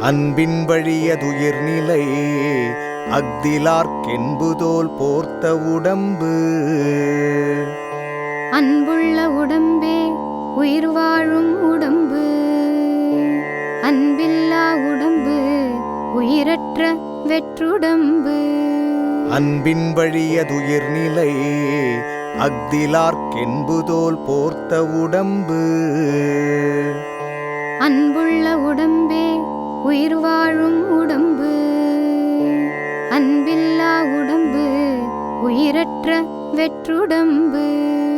அன்பின் வழியதுயிர்நிலை அக்திலார்க்கென்புதோல் போர்த்த உடம்பு. அன்புள்ள உடம்பே உயிர் வாழும் உடம்பு. அன்பில்லா உடம்பு உயிரற்ற வெற்றுடம்பு. அன்பின் வழியதுயிர்நிலை அக்திலார்க்கென்புதோல் போர்த்த உடம்பு. அன்புள்ள உடம்பே உயிர் வாழும் உடம்பு. அன்பில்லா உடம்பு உயிரற்ற வெற்றுடம்பு.